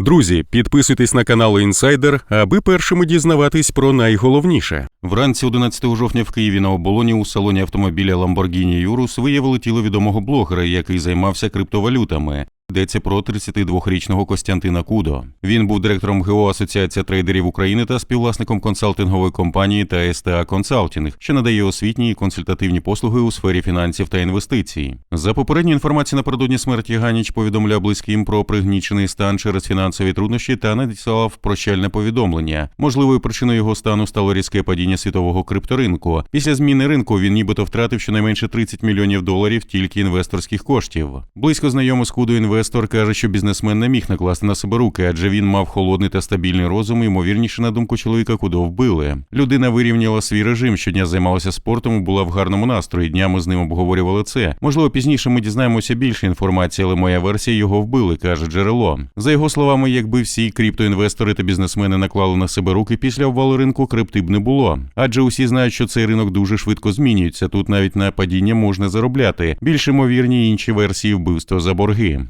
Друзі, підписуйтесь на канал Інсайдер, аби першими дізнаватись про найголовніше. Вранці 11 жовтня в Києві на оболоні у салоні автомобіля Lamborghini Urus виявили тіло відомого блогера, який займався криптовалютами. Йдеться про 32-річного Костянтина Кудо. Він був директором ГО Асоціація трейдерів України та співвласником консалтингової компанії та СТА Консалтінг, що надає освітні і консультативні послуги у сфері фінансів та інвестицій. За попередньою інформацією напередодні смерті Ганіч повідомляв близьким про пригнічений стан через фінансові труднощі та надіслав прощальне повідомлення. Можливою причиною його стану стало різке падіння світового крипторинку. Після зміни ринку він нібито втратив щонайменше 30 мільйонів доларів тільки інвесторських коштів. Близько знайомий з Кудо інвестор каже, що бізнесмен не міг накласти на себе руки, адже він мав холодний та стабільний розум. Ймовірніше, на думку чоловіка, Кудо вбили. Людина вирівняла свій режим, щодня займалася спортом була в гарному настрої. Днями з ним обговорювали це. Можливо, пізніше ми дізнаємося більше інформації, але моя версія його вбили, каже джерело. За його словами, якби всі криптоінвестори та бізнесмени наклали на себе руки після обвалу ринку, крипти б не було. Адже усі знають, що цей ринок дуже швидко змінюється. Тут навіть на падіння можна заробляти. Більш ймовірні інші версії вбивства за борги.